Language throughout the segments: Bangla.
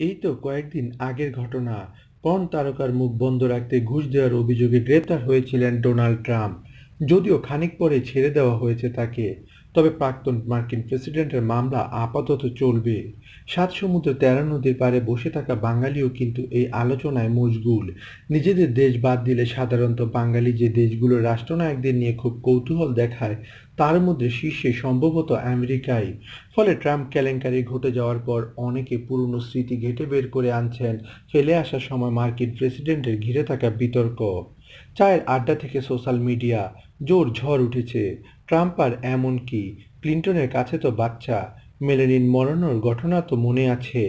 এই তো কয়েকদিন আগের ঘটনা। পর্ন তারকার মুখ বন্ধ রাখতে ঘুষ দেওয়ার অভিযোগে গ্রেপ্তার হয়েছিলেন ডোনাল্ড ট্রাম্প। যদিও খানিক পরে ছেড়ে দেওয়া হয়েছে তাকে। তবে প্রাক্তন মার্কিন প্রেসিডেন্টের মামলা আপাতত চলবে। সাত সমুদ্র তেরো নদীর পারে বসে থাকা বাঙালিও কিন্তু এই আলোচনায় মশগুল। নিজেদের দেশ বাদ দিলে সাধারণত বাঙালি যে দেশগুলোর রাষ্ট্রনায়কদের নিয়ে খুব কৌতূহল দেখায়, তার মধ্যে শীর্ষে সম্ভবত আমেরিকাই। ফলে ট্রাম্প কেলেঙ্কারি ঘটে যাওয়ার পর অনেকে পুরনো স্মৃতি ঘেটে বের করে আনছেন, ফেলে আসার সময় মার্কিন প্রেসিডেন্টের ঘিরে থাকা বিতর্ক। চায়ের আড্ডা থেকে সোশ্যাল মিডিয়া, জোর ঝড় উঠেছে। ট্রাম্প আর এমনকি ক্লিন্টনের কাছে তো বাচ্চা। মেলেনিন মরানোর ঘটনা তো মনে আছে।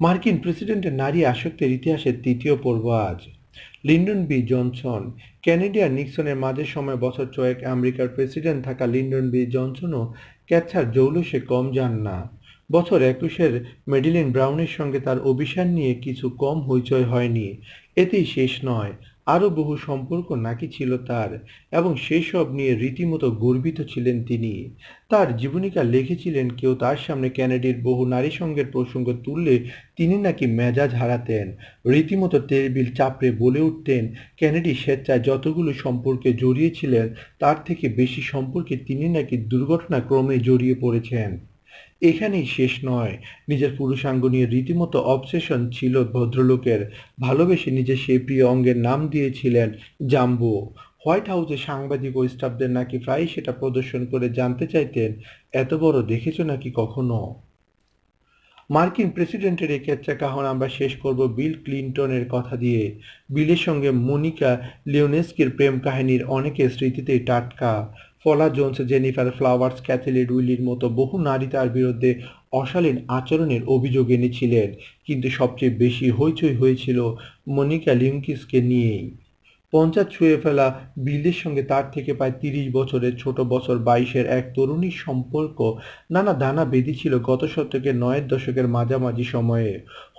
মার্কিন প্রেসিডেন্টের নারী আসক্তের ইতিহাসের তৃতীয় পর্ব আজ। লিন্ডন বি জনসন, কেনেডি আর নিক্সনের মাঝে সময় বছর ছয়েক আমেরিকার প্রেসিডেন্ট থাকা লিন্ডন বি জনসনও ক্যাচার জৌলুসে কম যান না। বছর একুশের মেডিলিন ব্রাউনের সঙ্গে তার অভিসার নিয়ে কিছু কম হইচই হয়নি। এতেই শেষ নয়। আরও বহু সম্পর্ক নাকি ছিল তার এবং সেসব নিয়ে রীতিমতো গর্বিত ছিলেন তিনি। তার জীবনীকা লিখেছিলেন, কেউ তার সামনে ক্যানেডির বহু নারী সঙ্গের প্রসঙ্গ তুললে তিনি নাকি মেজাজ হারাতেন, রীতিমতো টেবিল চাপড়ে বলে উঠতেন, ক্যানেডি স্বেচ্ছায় যতগুলো সম্পর্কে জড়িয়েছিলেন তার থেকে বেশি সম্পর্কে তিনি নাকি দুর্ঘটনাক্রমে জড়িয়ে পড়েছেন। এখানেই শেষ নয়। নিজের পুরুষাঙ্গ নিয়ে রীতিমতো অবসেশন ছিল ভদ্রলোকের। ভালোবেসে নিজের সেই প্রিয় অঙ্গের নাম দিয়েছিলেন জাম্বো। হোয়াইট হাউসে সাংবাদিক ও স্টাফদের নাকি প্রায়ই সেটা প্রদর্শন করে জানতে চাইতেন। এত বড় দেখেছ নাকি কখনো? মার্কিন প্রেসিডেন্টের এই কেচ্চা কাহন আমরা শেষ করব বিল ক্লিন্টনের কথা দিয়ে। বিলের সঙ্গে মনিকা লিওনেস্কির প্রেম কাহিনীর অনেকের স্মৃতিতেই টাটকা। Paula Jones, Jennifer Flowers Kathleen রুইলির মতো বহু নারী তার বিরুদ্ধে অশালীন আচরণের অভিযোগ এনেছিলেন। কিন্তু সবচেয়ে বেশি হইচই হয়েছিল মনিকা লিউঙ্কিসকে নিয়েই। পঞ্চাশ ছুঁয়ে ফেলা বিলের সঙ্গে তার থেকে প্রায় তিরিশ বছরের ছোট বছর বাইশের এক তরুণীর সম্পর্ক নানা দানা বেঁধেছিল গত শতকের নয়ের দশকের মাঝামাঝি সময়ে।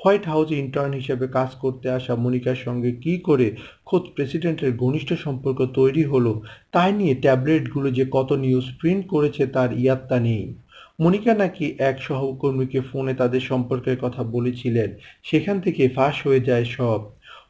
হোয়াইট হাউসে ইন্টার্ন হিসেবে কাজ করতে আসা মনিকার সঙ্গে কি করে খোদ প্রেসিডেন্টের ঘনিষ্ঠ সম্পর্ক তৈরি হলো, তাই নিয়ে ট্যাবলেটগুলো যে কত নিউজ প্রিন্ট করেছে তার ইয়াত্তা নেই। মনিকা নাকি এক সহকর্মীকে ফোনে তাদের সম্পর্কের কথা বলেছিলেন, সেখান থেকে ফাঁস হয়ে যায় সব।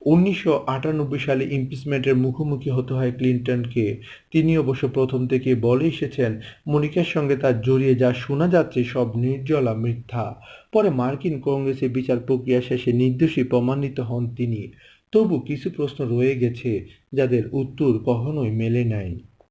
উনিশশো আটানব্বই সালে ইমপিচমেন্টের মুখোমুখি হতে হয় ক্লিন্টনকে। তিনি অবশ্য প্রথম থেকে বলে এসেছেন, মনিকার সঙ্গে তার জড়িয়ে যা শোনা যাচ্ছে সব নির্জলা মিথ্যা। পরে মার্কিন কংগ্রেসে বিচার প্রক্রিয়া শেষে নির্দোষী প্রমাণিত হন তিনি। তবু কিছু প্রশ্ন রয়ে গেছে, যাদের উত্তর কখনোই মেলে নাই।